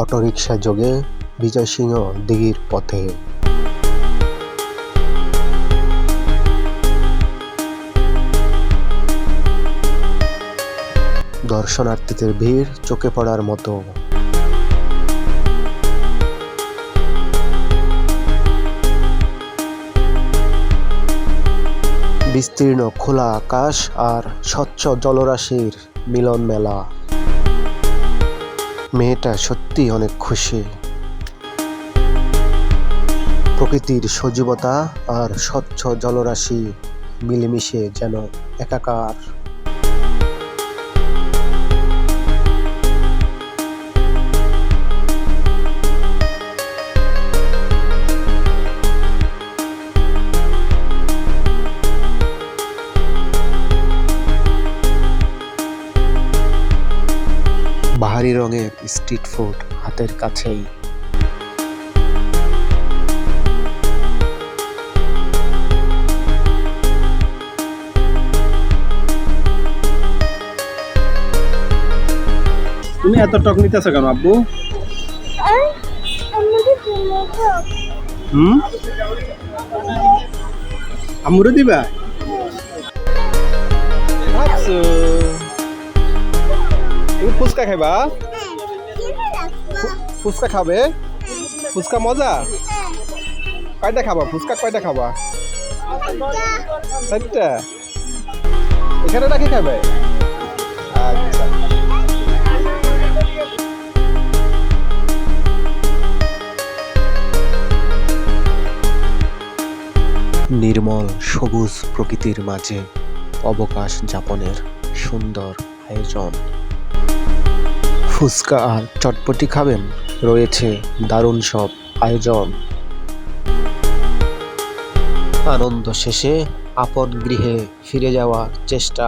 Autorickshaw যোগে বিজয় সিংহ দিঘির পথে। দর্শনার্থীদের ভিড় চোখে পড়ার মতো। বিস্তীর্ণ খোলা আকাশ আর স্বচ্ছ জলরাশির মিলন মেলা মেয়েটা সত্যি অনেক খুশি। প্রকৃতির সজীবতা আর স্বচ্ছ জলরাশি মিলেমিশে যেন একাকার। বাহারি রঙের স্ট্রিট ফুড হাতের কাছেই। তুমি এত টক নিতেছো কেন আব্বু? হুম? আমুরে দিবা? ভাবছ? তুমি ফুচকা খাইবা? ফুচকা খাবে? ফুচকা মজা? কয়টা খাবা? ফুচকা কয়টা খাবা? চারটা? এখানে রাখি খাবে? আচ্ছা। নির্মল সবুজ প্রকৃতির মাঝে অবকাশ যাপনের সুন্দর আয়োজন। ফুচকা আর চটপটি খাবেন? রয়েছে দারুণ সব আয়োজন। আনন্দ শেষে আপন গৃহে ফিরে যাওয়ার চেষ্টা।